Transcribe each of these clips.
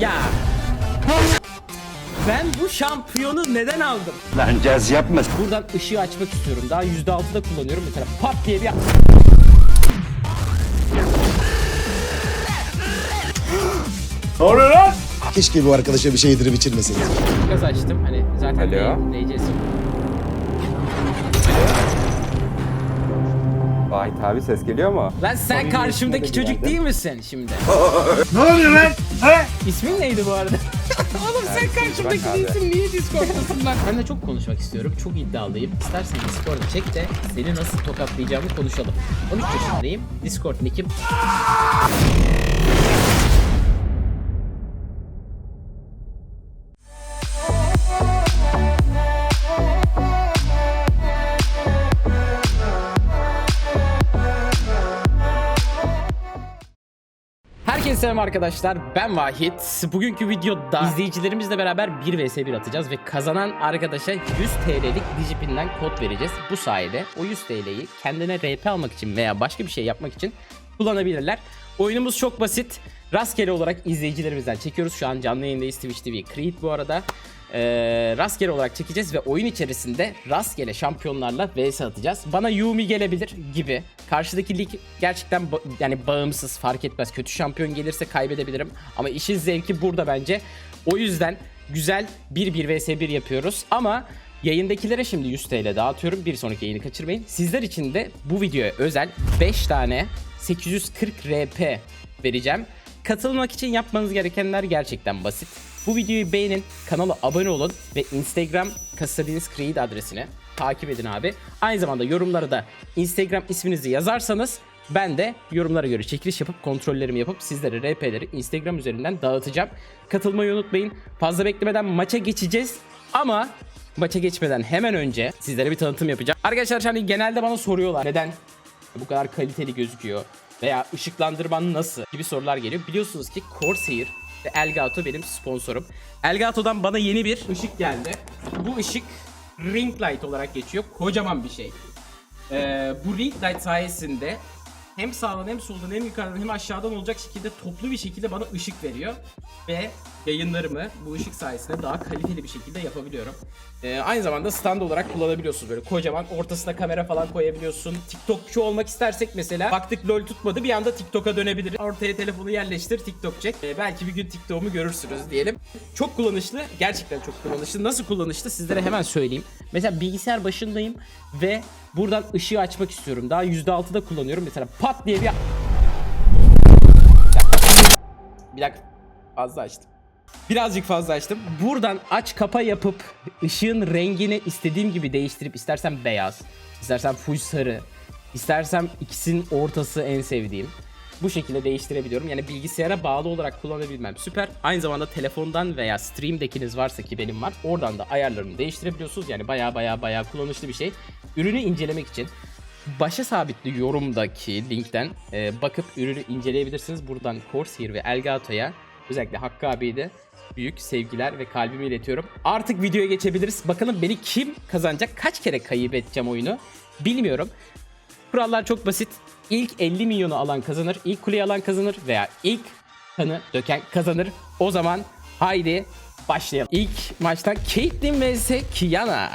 ya. Ben bu şampiyonu neden aldım? Lan caz yapma. Buradan ışığı açmak istiyorum. Daha %6'da kullanıyorum. Mesela pat diye bir... Ne oluyor lan? Keşke bu arkadaşa bir şey yedirip içirmeseydik. Gaz açtım. Hani zaten Alo? DC'si. Vahit abi ses geliyor mu? Lan sen karşımdaki çocuk değil misin şimdi? Ne oluyor lan? He? İsmin neydi bu arada? Oğlum sen karşımdaki bak abi. değilsin. Niye Discord'dasın lan? Ben de çok konuşmak istiyorum. Çok iddialıyım. İstersen Discord'a çek de seni nasıl tokatlayacağımı konuşalım. 13 yaşındayım. Discord nick'im selam arkadaşlar. Ben Vahit. Bugünkü videoda izleyicilerimizle beraber 1 vs 1 atacağız ve kazanan arkadaşa 100 TL'lik Digipin'den kod vereceğiz. Bu sayede o 100 TL'yi kendine RP almak için veya başka bir şey yapmak için kullanabilirler. Oyunumuz çok basit. Rastgele olarak izleyicilerimizden çekiyoruz. Şu an canlı yayındayız Twitch TV Creed bu arada. Ee, rastgele olarak çekeceğiz ve oyun içerisinde rastgele şampiyonlarla vs atacağız. Bana Yumi gelebilir gibi. Karşıdaki lig gerçekten ba- yani bağımsız fark etmez. Kötü şampiyon gelirse kaybedebilirim. Ama işin zevki burada bence. O yüzden güzel 1-1 vs 1 yapıyoruz. Ama yayındakilere şimdi 100 TL dağıtıyorum. Bir sonraki yayını kaçırmayın. Sizler için de bu videoya özel 5 tane 840 RP vereceğim. Katılmak için yapmanız gerekenler gerçekten basit. Bu videoyu beğenin, kanala abone olun ve Instagram Kasadiniz Creed adresine takip edin abi. Aynı zamanda yorumlara da Instagram isminizi yazarsanız ben de yorumlara göre çekiliş yapıp kontrollerimi yapıp sizlere RP'leri Instagram üzerinden dağıtacağım. Katılmayı unutmayın. Fazla beklemeden maça geçeceğiz ama maça geçmeden hemen önce sizlere bir tanıtım yapacağım. Arkadaşlar hani genelde bana soruyorlar neden bu kadar kaliteli gözüküyor veya ışıklandırman nasıl gibi sorular geliyor. Biliyorsunuz ki Corsair ve Elgato benim sponsorum. Elgato'dan bana yeni bir ışık geldi. Bu ışık ring light olarak geçiyor. Kocaman bir şey. Ee, bu ring light sayesinde hem sağdan hem soldan hem yukarıdan hem aşağıdan olacak şekilde toplu bir şekilde bana ışık veriyor. Ve yayınlarımı bu ışık sayesinde daha kaliteli bir şekilde yapabiliyorum. Ee, aynı zamanda stand olarak kullanabiliyorsunuz böyle kocaman ortasına kamera falan koyabiliyorsun. TikTokçu olmak istersek mesela baktık lol tutmadı bir anda TikTok'a dönebilir. Ortaya telefonu yerleştir TikTok çek. Ee, belki bir gün TikTok'umu görürsünüz diyelim. Çok kullanışlı gerçekten çok kullanışlı. Nasıl kullanışlı sizlere hemen söyleyeyim. Mesela bilgisayar başındayım ve buradan ışığı açmak istiyorum. Daha %6'da kullanıyorum. Mesela pat diye bir... Bir dakika. Fazla açtım. Birazcık fazla açtım. Buradan aç kapa yapıp ışığın rengini istediğim gibi değiştirip istersen beyaz, istersen full sarı, istersem ikisinin ortası en sevdiğim. Bu şekilde değiştirebiliyorum. Yani bilgisayara bağlı olarak kullanabilmem süper. Aynı zamanda telefondan veya Stream Deck'iniz varsa ki benim var. Oradan da ayarlarını değiştirebiliyorsunuz. Yani baya baya baya kullanışlı bir şey. Ürünü incelemek için başa sabitli yorumdaki linkten e, bakıp ürünü inceleyebilirsiniz. Buradan Corsair ve Elgato'ya özellikle Hakkı abiye de büyük sevgiler ve kalbimi iletiyorum. Artık videoya geçebiliriz. Bakalım beni kim kazanacak? Kaç kere kaybedeceğim oyunu? Bilmiyorum. Kurallar çok basit. İlk 50 milyonu alan kazanır, ilk kuleyi alan kazanır veya ilk kanı döken kazanır. O zaman haydi başlayalım. İlk maçtan Caitlyn vs Kiana.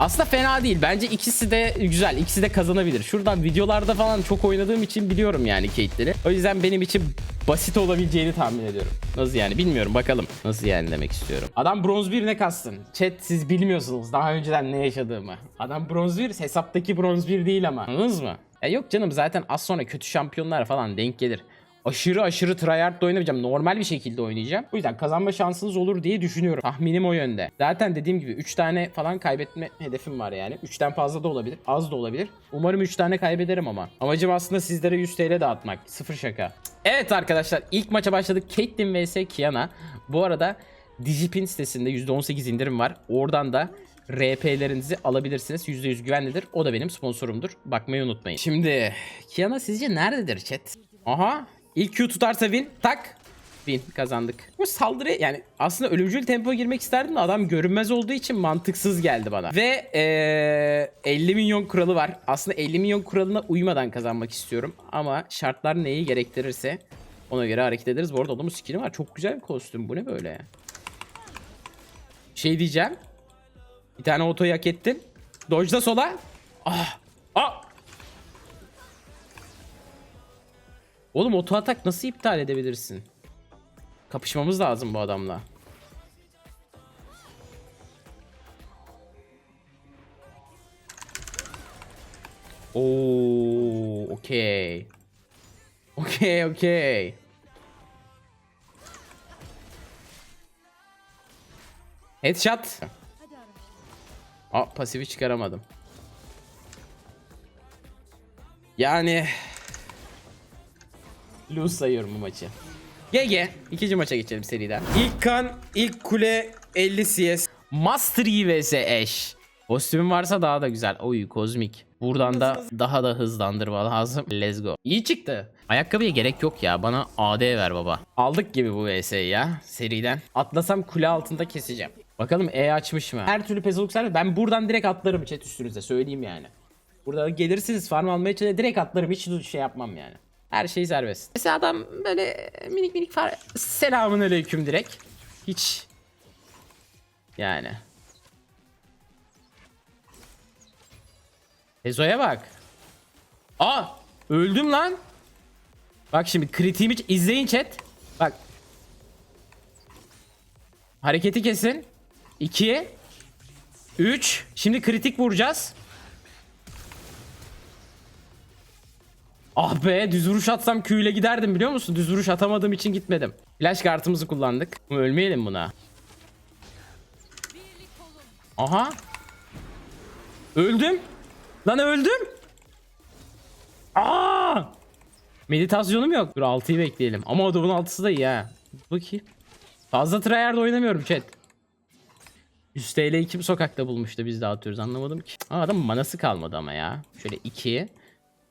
Aslında fena değil. Bence ikisi de güzel. İkisi de kazanabilir. Şuradan videolarda falan çok oynadığım için biliyorum yani Caitlyn'i. O yüzden benim için basit olabileceğini tahmin ediyorum. Nasıl yani bilmiyorum bakalım. Nasıl yani demek istiyorum. Adam bronz 1 ne kastın? Chat siz bilmiyorsunuz daha önceden ne yaşadığımı. Adam bronz 1 hesaptaki bronz 1 değil ama. Anladınız mı? Ya yok canım zaten az sonra kötü şampiyonlar falan denk gelir. Aşırı aşırı tryhard oynamayacağım. Normal bir şekilde oynayacağım. O yüzden kazanma şansınız olur diye düşünüyorum. Tahminim o yönde. Zaten dediğim gibi 3 tane falan kaybetme hedefim var yani. 3'ten fazla da olabilir. Az da olabilir. Umarım 3 tane kaybederim ama. Amacım aslında sizlere 100 TL dağıtmak. Sıfır şaka. Evet arkadaşlar ilk maça başladık. Caitlyn vs Kiana. Bu arada Digipin sitesinde %18 indirim var. Oradan da RP'lerinizi alabilirsiniz. %100 güvenlidir. O da benim sponsorumdur. Bakmayı unutmayın. Şimdi Kiana sizce nerededir chat? Aha. İlk Q tutarsa win. Tak. Win kazandık. Bu saldırı yani aslında ölümcül tempo girmek isterdim de adam görünmez olduğu için mantıksız geldi bana. Ve eee 50 milyon kuralı var. Aslında 50 milyon kuralına uymadan kazanmak istiyorum. Ama şartlar neyi gerektirirse Ona göre hareket ederiz. Bu arada adamın skin'i var. Çok güzel bir kostüm. Bu ne böyle? Şey diyeceğim. Bir tane otoyu hak ettin. Dodge'da sola. Ah. Ah. Oğlum oto atak nasıl iptal edebilirsin? Kapışmamız lazım bu adamla. Oo, okey. Okey, okey. Headshot. Aa, pasifi çıkaramadım. Yani lose sayıyorum bu maçı. GG. İkinci maça geçelim seriden. İlk kan, ilk kule 50 CS. Master vs Ashe. Kostümün varsa daha da güzel. Oy kozmik. Buradan da daha da hızlandırma lazım. Let's go. İyi çıktı. Ayakkabıya gerek yok ya. Bana AD ver baba. Aldık gibi bu VS'yi ya. Seriden. Atlasam kule altında keseceğim. Bakalım E açmış mı? Her türlü pezoluk servis. Ben buradan direkt atlarım chat üstünüze. Söyleyeyim yani. Burada gelirsiniz farm almaya çalışın. Direkt atlarım. Hiç şey yapmam yani. Her şey serbest. Mesela adam böyle minik minik far... Selamun aleyküm direkt. Hiç. Yani. Ezo'ya bak. Aa! Öldüm lan. Bak şimdi kritiğimi izleyin chat. Bak. Hareketi kesin. 2 3 Şimdi kritik vuracağız. Ah be düz vuruş atsam Q ile giderdim biliyor musun? Düz vuruş atamadığım için gitmedim. Flash kartımızı kullandık. Ölmeyelim buna. Aha. Öldüm. Lan öldüm. Aa! Meditasyonum yok. Dur 6'yı bekleyelim. Ama adamın 6'sı da iyi ha. Bakayım. Fazla tryhard oynamıyorum chat. 100 TL'yi kim sokakta bulmuştu biz dağıtıyoruz anlamadım ki. Aa, adam manası kalmadı ama ya. Şöyle 2.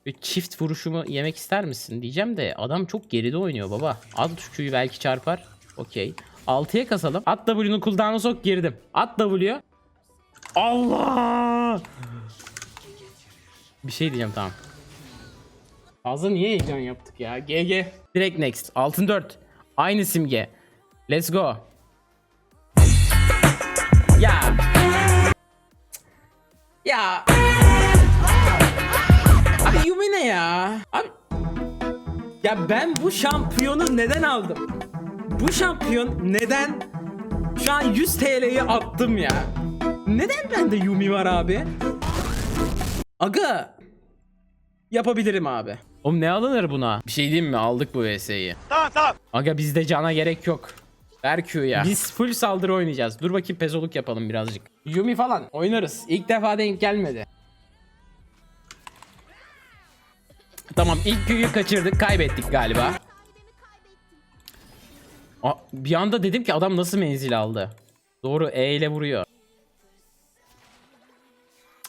Bir çift vuruşumu yemek ister misin diyeceğim de adam çok geride oynuyor baba. Şu Q'yu belki çarpar. Okey. 6'ya kasalım. At W'nu cooldown'a sok girdim. At W. Allah! Bir şey diyeceğim tamam. Fazla niye heyecan yaptık ya? GG. Direkt next. Altın 4. Aynı simge. Let's go. Ya. Ya. Abi Yumi ne ya? Abi. Ya ben bu şampiyonu neden aldım? Bu şampiyon neden şu an 100 TL'yi attım ya? Neden bende Yumi var abi? Aga. Yapabilirim abi. Oğlum ne alınır buna? Bir şey diyeyim mi? Aldık bu VS'yi. Tamam tamam. Aga bizde cana gerek yok. Ver Q ya. Biz full saldırı oynayacağız. Dur bakayım pezoluk yapalım birazcık. Yumi falan oynarız. İlk defa denk gelmedi. Tamam ilk Q'yu kaçırdık. Kaybettik galiba. Aa, bir anda dedim ki adam nasıl menzil aldı. Doğru E ile vuruyor.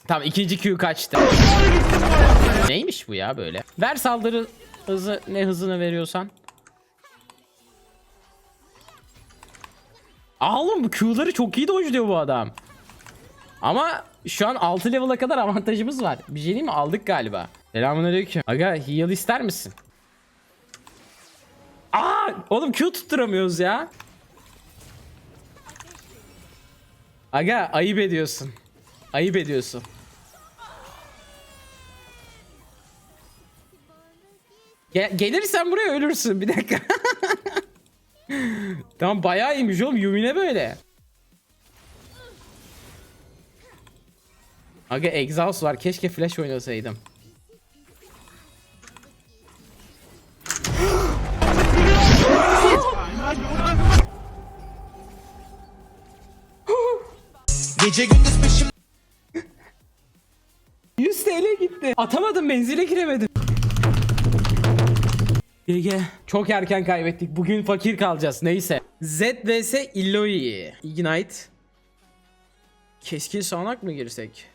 Tamam ikinci Q kaçtı. Neymiş bu ya böyle? Ver saldırı hızı ne hızını veriyorsan. Aa oğlum Q'ları çok iyi dojluyor bu adam. Ama şu an 6 level'a kadar avantajımız var. Bir şey mi? Aldık galiba. Selamünaleyküm. Aga heal ister misin? Aa oğlum Q tutturamıyoruz ya. Aga ayıp ediyorsun. Ayıp ediyorsun. Gel gelirsen buraya ölürsün bir dakika. tamam bayağı iyiymiş oğlum Yumi ne böyle? Aga exhaust var keşke flash oynasaydım. Gece gündüz peşim 100 TL gitti. Atamadım menzile giremedim. GG. Çok erken kaybettik. Bugün fakir kalacağız. Neyse. Z vs Illoi. Ignite. Keskin sağanak mı girsek?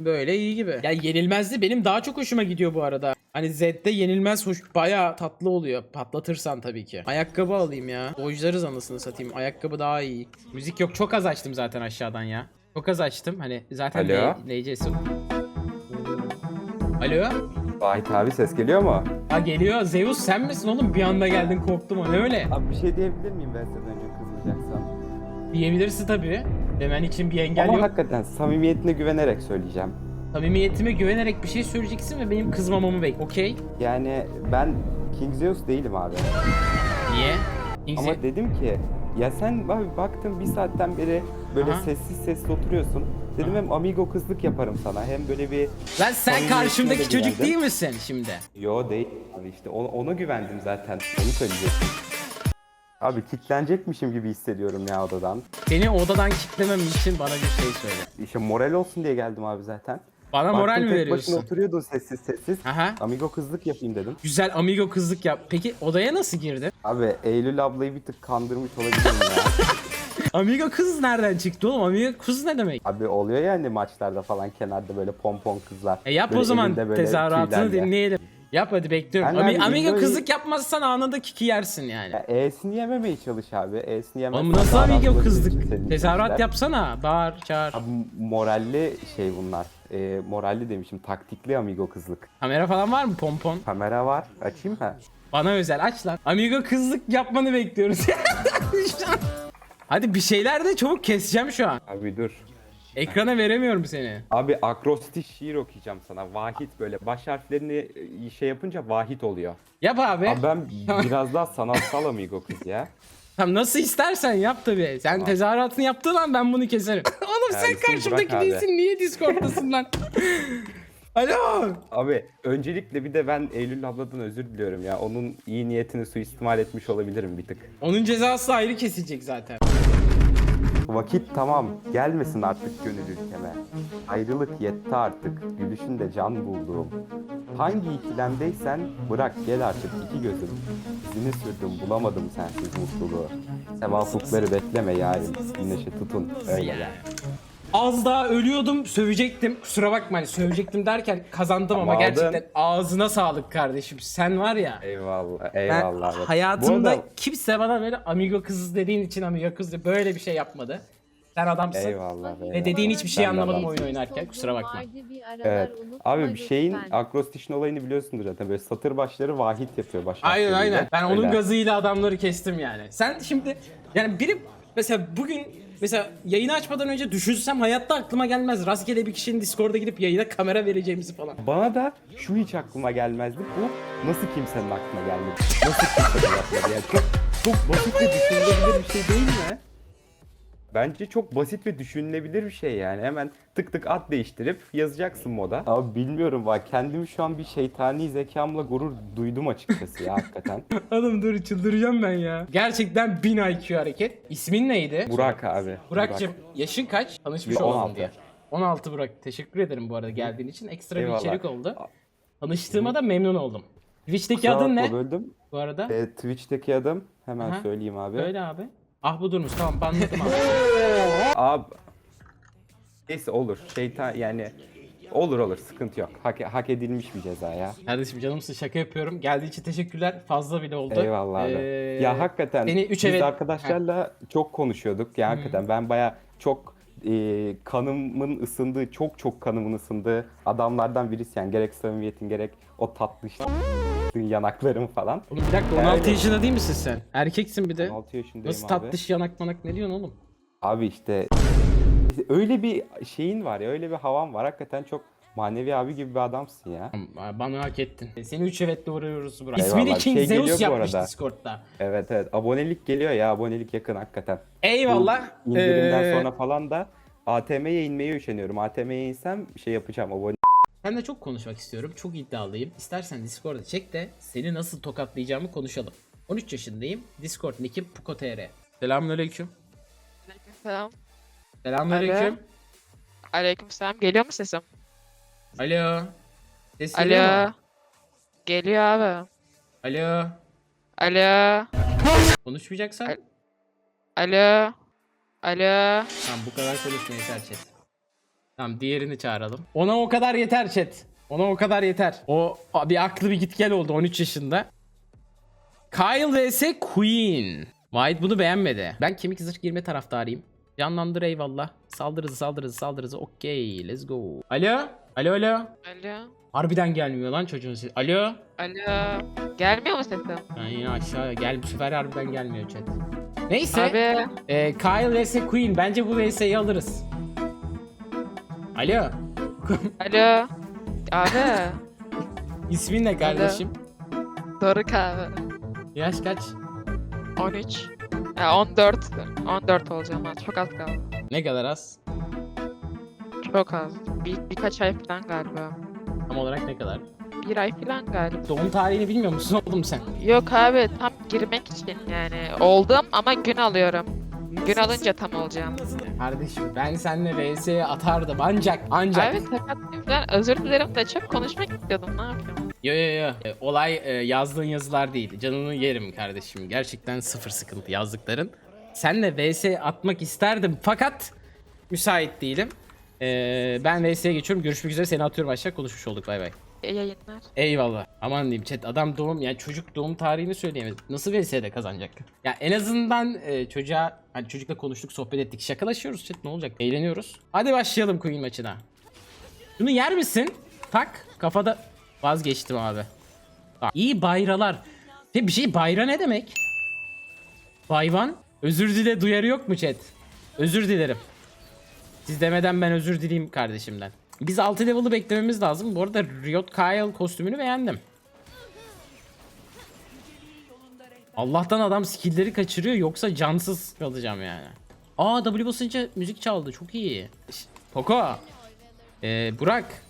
Böyle iyi gibi. Ya yenilmezdi benim daha çok hoşuma gidiyor bu arada. Hani Z'de yenilmez hoş baya tatlı oluyor. Patlatırsan tabii ki. Ayakkabı alayım ya. Dojlarız anasını satayım. Ayakkabı daha iyi. Müzik yok. Çok az açtım zaten aşağıdan ya. Çok az açtım. Hani zaten Alo? ne-. Alo? Vahit abi ses geliyor mu? Ha geliyor. Zeus sen misin oğlum? Bir anda geldin korktum o ne öyle? Abi bir şey diyebilir miyim ben sizden önce kızmayacaksam? Diyebilirsin tabii. Demen için bir engel Ama yok. hakikaten samimiyetine güvenerek söyleyeceğim. Samimiyetime güvenerek bir şey söyleyeceksin ve benim kızmamamı bek. Okey. Yani ben King Zeus değilim abi. Niye? Kingsley- Ama dedim ki ya sen abi baktım bir saatten beri böyle Aha. sessiz sessiz oturuyorsun. Dedim hem amigo kızlık yaparım sana hem böyle bir Lan sen karşımdaki çocuk güvendim. değil misin şimdi? Yo değil abi işte ona, ona güvendim zaten. Onu söyleyecektim. Abi kitlenecekmişim gibi hissediyorum ya odadan. Seni odadan kitlemem için bana bir şey söyle. İşte moral olsun diye geldim abi zaten. Bana Baktım moral mi tek veriyorsun? başına oturuyordun sessiz sessiz. Aha. Amigo kızlık yapayım dedim. Güzel amigo kızlık yap. Peki odaya nasıl girdin? Abi Eylül ablayı bir tık kandırmış olabilirim ya. Amigo kız nereden çıktı oğlum? Amigo kız ne demek? Abi oluyor yani maçlarda falan kenarda böyle pompon kızlar. E yap Böyle o zaman tezahüratını dinleyelim. Yap hadi bekliyorum. Ben Ami- abi amigo videoyu- kızlık yapmazsan anında kiki yersin yani. Ya E'sini yememeye çalış abi. E'sini yemezsen Oğlum nasıl olabileceğin kızlık? Tezahürat yapsana. Bağır, çağır. Abi moralli şey bunlar. E, moralli demişim. Taktikli amigo kızlık. Kamera falan var mı pompon? Kamera var. Açayım mı? Bana özel aç lan. Amigo kızlık yapmanı bekliyoruz. Hadi bir şeyler de çabuk keseceğim şu an. Abi dur. Ekrana veremiyorum seni. Abi akrostiş şiir okuyacağım sana. Vahit böyle baş harflerini e, şey yapınca vahit oluyor. Yap abi. Abi ben biraz daha sanatsal amigo kız ya. Tamam nasıl istersen yap tabii. Sen tezahüratını yaptığın an ben bunu keserim. Oğlum sen Ersin, karşımdaki abi. değilsin. Niye Discord'dasın lan? Alo. Abi öncelikle bir de ben Eylül abladan özür diliyorum ya. Onun iyi niyetini suistimal etmiş olabilirim bir tık. Onun cezası ayrı kesilecek zaten. Vakit tamam. Gelmesin artık gönül ülkeme. Ayrılık yetti artık. Gülüşünde can bulduğum. Hangi ikilemdeysen bırak gel artık iki gözüm. İzini sürdüm bulamadım sensiz mutluluğu. Sevaplıkları bekleme yarim. Güneşe tutun öyle gel. Az daha ölüyordum sövecektim. Kusura bakma hani sövecektim derken kazandım ama Ama aldın. gerçekten ağzına sağlık kardeşim. Sen var ya. Eyvallah Ben eyvallah. Evet. hayatımda Bu arada- kimse bana böyle amigo kız dediğin için amigo kız de- böyle bir şey yapmadı. Sen adamsın. Eyvallah. eyvallah. Ve dediğin hiçbir şey Ben de anlamadım oyun oynarken. Kusura bakma. Evet. Abi bir şeyin akrostişin olayını biliyorsundur zaten. Böyle satır başları vahit yapıyor baş Aynen harfleriyle. aynen. Ben onun Öyle. gazıyla adamları kestim yani. Sen şimdi yani biri mesela bugün mesela yayını açmadan önce düşünsem hayatta aklıma gelmez. Rastgele bir kişinin Discord'a gidip yayına kamera vereceğimizi falan. Bana da şu hiç aklıma gelmezdi. Bu nasıl kimsenin aklına gelmedi? Nasıl kimse de yapmadı? Yani çok, çok basit ve düşünülebilir bir şey değil mi? Bence çok basit ve düşünülebilir bir şey yani. Hemen tık tık ad değiştirip yazacaksın moda. Abi bilmiyorum bak kendimi şu an bir şeytani zekamla gurur duydum açıkçası ya hakikaten. Oğlum dur çıldıracağım ben ya. Gerçekten 1000 IQ hareket. İsmin neydi? Burak abi. Burak'cığım yaşın kaç? Tanışmış Bir olalım 16. diye. 16 Burak. Teşekkür ederim bu arada geldiğin için. Ekstra bir Eyvallah. içerik oldu. Tanıştığıma da memnun oldum. Twitch'teki Kusura adın bakma, ne Böldüm. bu arada? E, Twitch'teki adım hemen Aha. söyleyeyim abi. Öyle abi. Ah bu durmuş tamam banladım abi. Abi neyse olur. Şeytan yani olur olur sıkıntı yok. Hak, hak edilmiş bir ceza ya. Kardeşim canımsın şaka yapıyorum. Geldiği için teşekkürler. Fazla bile oldu. Eyvallah abi. Ee, ya hakikaten seni üç biz evet- arkadaşlarla çok konuşuyorduk. Ya hakikaten ben baya çok e, kanımın ısındığı, çok çok kanımın ısındığı adamlardan birisi yani gerek samimiyetin gerek o tatlı işte yanaklarım falan. Oğlum bir dakika Yani 16 öyle. yaşında değil misin sen? Erkeksin bir de. 16 yaşındayım Nasıl abi. tatlış yanak manak ne diyorsun oğlum? Abi işte öyle bir şeyin var ya öyle bir havan var. Hakikaten çok manevi abi gibi bir adamsın ya. Bana hak ettin. Seni üç evetle uğruyoruz. Eyvallah, İsmini bir King şey Zeus bu yapmış arada. Discord'da. Evet evet abonelik geliyor ya abonelik yakın hakikaten. Eyvallah. Bu indirimden Ee, sonra falan da ATM'ye inmeye üşeniyorum. ATM'ye insem şey yapacağım abone. Ben de çok konuşmak istiyorum. Çok iddialıyım. İstersen Discord'a çek de seni nasıl tokatlayacağımı konuşalım. 13 yaşındayım. Discord nickim puko.tr. Selamünaleyküm. Selam. Selamünaleyküm. Aleykümselam. Geliyor mu sesim? Alo. Ses geliyor Alo. mu? Geliyor abi. Alo. Alo. Konuşmayacaksan Al- Alo. Alo. tamam bu kadar konuşma yeter chat. Tamam diğerini çağıralım. Ona o kadar yeter chat. Ona o kadar yeter. O bir aklı bir git gel oldu 13 yaşında. Kyle vs Queen. White bunu beğenmedi. Ben kemik zırh girme taraftarıyım. Canlandır eyvallah. Saldırızı saldırızı saldırızı. Okey let's go. Alo. Alo alo. Alo. Harbiden gelmiyor lan çocuğun sesi. Alo? Alo. Gelmiyor mu sesim? Ben yine aşağı gel bu sefer harbiden gelmiyor chat. Neyse. Abi. e, Kyle vs Queen. Bence bu vs'yi alırız. Alo. Alo. Abi. İsmin ne kardeşim? Doruk abi. Yaş kaç? 13. Ya 14. 14 olacağım ha. Çok az kaldı. Ne kadar az? Çok az. Bir, birkaç ay falan galiba. Tam olarak ne kadar? Bir ay falan galiba. Doğum tarihini bilmiyor musun oğlum sen? Yok abi tam girmek için yani. Oldum ama gün alıyorum. Gün alınca tam olacağım. Kardeşim ben seninle vs'ye atardım ancak ancak. Sakatlıyım falan. Özür dilerim de çok konuşmak istiyordum. Ne yapayım? Yo yo yo. E, olay e, yazdığın yazılar değil. Canını yerim kardeşim. Gerçekten sıfır sıkıntı yazdıkların. Senle vs atmak isterdim fakat müsait değilim. E, ben vs'ye geçiyorum. Görüşmek üzere. Seni atıyorum aşağı. Konuşmuş olduk. Bay bay. İyi yayınlar. Eyvallah. Aman diyeyim chat adam doğum yani çocuk doğum tarihini söyleyemedi. Nasıl VS'de kazanacak? Ya en azından e, çocuğa hani çocukla konuştuk sohbet ettik şakalaşıyoruz chat ne olacak? Eğleniyoruz. Hadi başlayalım Queen maçına. Şunu yer misin? Tak kafada vazgeçtim abi. Bak, iyi bayralar. Ve bir şey bayra ne demek? Bayvan. Özür dile duyarı yok mu chat? Özür dilerim. Siz demeden ben özür dileyim kardeşimden. Biz 6 level'ı beklememiz lazım. Bu arada Riot Kyle kostümünü beğendim. Allah'tan adam skill'leri kaçırıyor yoksa cansız kalacağım yani. Aa W basınca müzik çaldı çok iyi. Poco. Ee, Burak.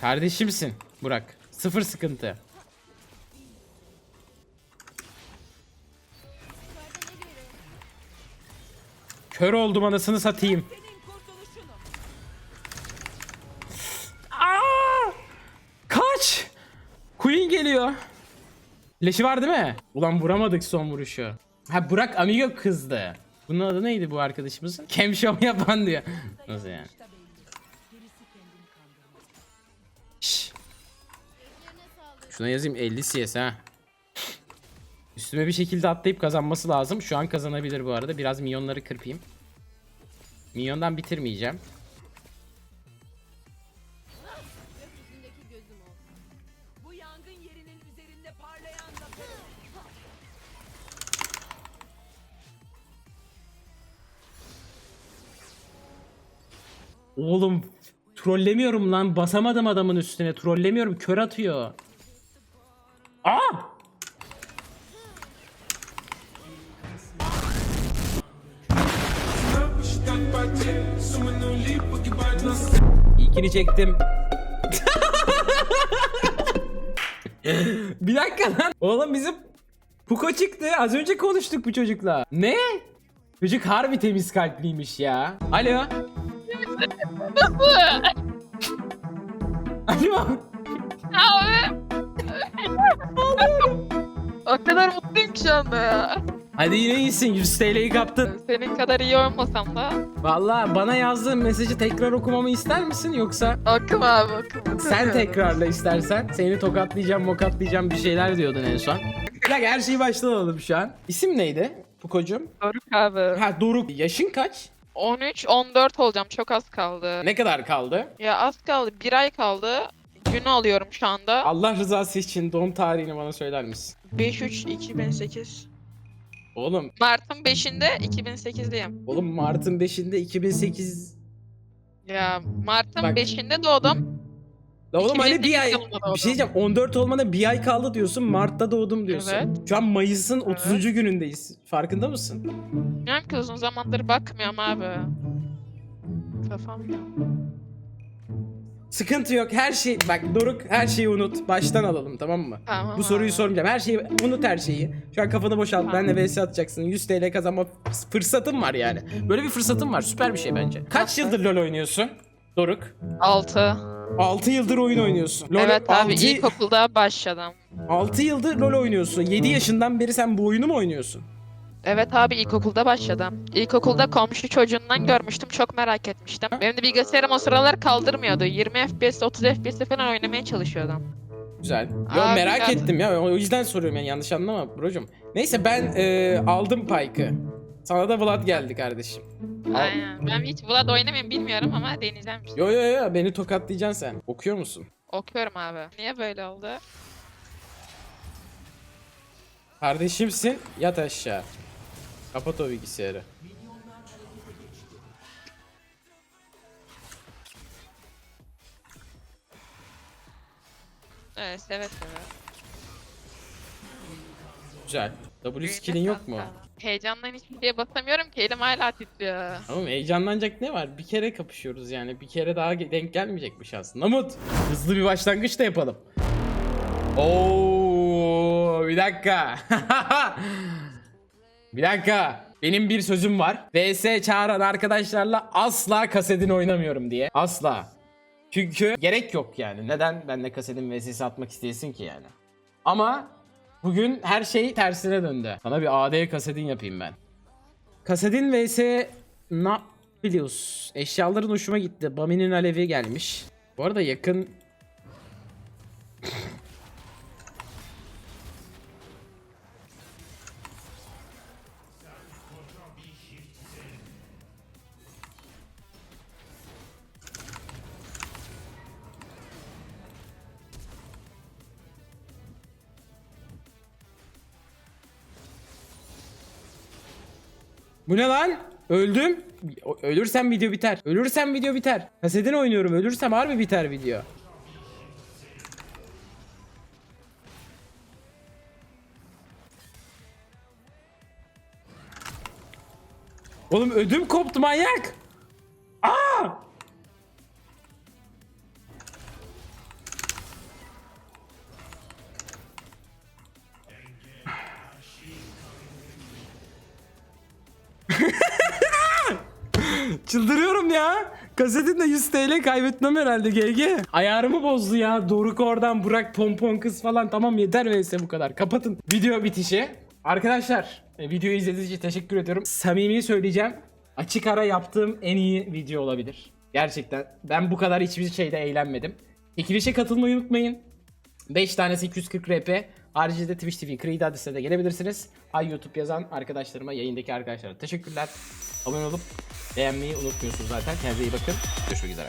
Kardeşimsin Burak. Sıfır sıkıntı. Kör oldum anasını satayım. Queen geliyor. Leşi var değil mi? Ulan vuramadık son vuruşu. Ha Burak Amigo kızdı. Bunun adı neydi bu arkadaşımızın? Cam show yapan diyor. Nasıl yani? Şşş. Şuna yazayım 50 CS ha. Üstüme bir şekilde atlayıp kazanması lazım. Şu an kazanabilir bu arada. Biraz minyonları kırpayım. Minyondan bitirmeyeceğim. Oğlum trollemiyorum lan. Basamadım adamın üstüne. Trollemiyorum. Kör atıyor. Aa! İlkini çektim. bir dakika lan. Oğlum bizim Puko çıktı. Az önce konuştuk bu çocukla. Ne? Çocuk harbi temiz kalpliymiş ya. Alo. Alo. Abi. o kadar mutluyum ki şu anda ya. Hadi yine iyisin 100 TL'yi kaptın. Senin kadar iyi olmasam da. Valla bana yazdığın mesajı tekrar okumamı ister misin yoksa Okum abi okum. sen tekrarla istersen. Seni tokatlayacağım mokatlayacağım bir şeyler diyordun en son. Bir dakika her şeyi baştan alalım şu an. İsim neydi Puko'cum? Doruk abi. Ha Doruk. Yaşın kaç? 13, 14 olacağım. Çok az kaldı. Ne kadar kaldı? Ya az kaldı. Bir ay kaldı. Günü alıyorum şu anda. Allah rızası için doğum tarihini bana söyler misin? 5-3 2008. Oğlum, Mart'ın 5'inde 2008'liyim. oğlum Mart'ın 5'inde 2008... Ya Mart'ın Bak. 5'inde doğdum. La oğlum hani bir 2008 ay... Bir şey diyeceğim 14 olmana bir ay kaldı diyorsun Mart'ta doğdum diyorsun. Evet. Şu an Mayıs'ın 30. Evet. günündeyiz. Farkında mısın? Bilmiyorum ki uzun zamandır bakmıyorum abi. Kafam ya. Sıkıntı yok her şey bak Doruk her şeyi unut baştan alalım tamam mı? Tamam Bu soruyu abi. sormayacağım her şeyi unut her şeyi. Şu an kafanı boşalt benle vs atacaksın 100 TL kazanma fırsatın var yani. Böyle bir fırsatın var süper bir şey bence. Kaç yıldır LoL oynuyorsun Doruk? 6. 6 yıldır oyun oynuyorsun. LoL Evet abi 6, ilkokulda başladım. 6 yıldır LoL oynuyorsun. 7 yaşından beri sen bu oyunu mu oynuyorsun? Evet abi ilkokulda başladım. İlkokulda komşu çocuğundan görmüştüm çok merak etmiştim. Benim de bilgisayarım o sıralar kaldırmıyordu. 20 FPS 30 FPS falan oynamaya çalışıyordum. Güzel. Yo, Abi merak zaten- ettim ya o yüzden soruyorum yani yanlış anlama brocum. Neyse ben e, aldım Pike'ı. Sana da Vlad geldi kardeşim. Aynen. Ben hiç Vlad oynamayayım bilmiyorum ama deneyeceğim. bir şey. Yo yo yo beni tokatlayacaksın sen. Okuyor musun? Okuyorum abi. Niye böyle oldu? Kardeşimsin yat aşağı. Kapat o bilgisayarı. Evet evet evet. Güzel. W skill'in yok mu? Heyecandan hiçbir şeye basamıyorum ki elim hala titriyor. Tamam heyecanlanacak ne var? Bir kere kapışıyoruz yani. Bir kere daha denk gelmeyecek mi şansın? Namut. Hızlı bir başlangıç da yapalım. Oo, bir dakika. bir dakika. Benim bir sözüm var. VS çağıran arkadaşlarla asla kasedin oynamıyorum diye. Asla. Çünkü gerek yok yani. Neden benle kasedin VS'si atmak isteyesin ki yani? Ama bugün her şey tersine döndü. Sana bir AD kasedin yapayım ben. Kasedin vs Naplius. Eşyaların hoşuma gitti. Bami'nin alevi gelmiş. Bu arada yakın... Bu ne lan? Öldüm. Ölürsem video biter. Ölürsem video biter. Kasedini oynuyorum. Ölürsem harbi biter video. Oğlum ödüm koptu manyak. Aa! Çıldırıyorum ya. Kasetin de 100 TL kaybetmem herhalde GG. Ayarımı bozdu ya. Doruk oradan Burak pompon kız falan. Tamam yeter vs bu kadar. Kapatın. Video bitişi. Arkadaşlar e, videoyu izlediğiniz için teşekkür ediyorum. Samimi söyleyeceğim. Açık ara yaptığım en iyi video olabilir. Gerçekten. Ben bu kadar hiçbir şeyde eğlenmedim. Çekilişe katılmayı unutmayın. 5 tanesi 240 RP. Haricinde Twitch TV, Creed adresine de gelebilirsiniz. Ay YouTube yazan arkadaşlarıma, yayındaki arkadaşlara teşekkürler. Abone olup beğenmeyi unutmuyorsunuz zaten. Kendinize iyi bakın. Görüşmek üzere.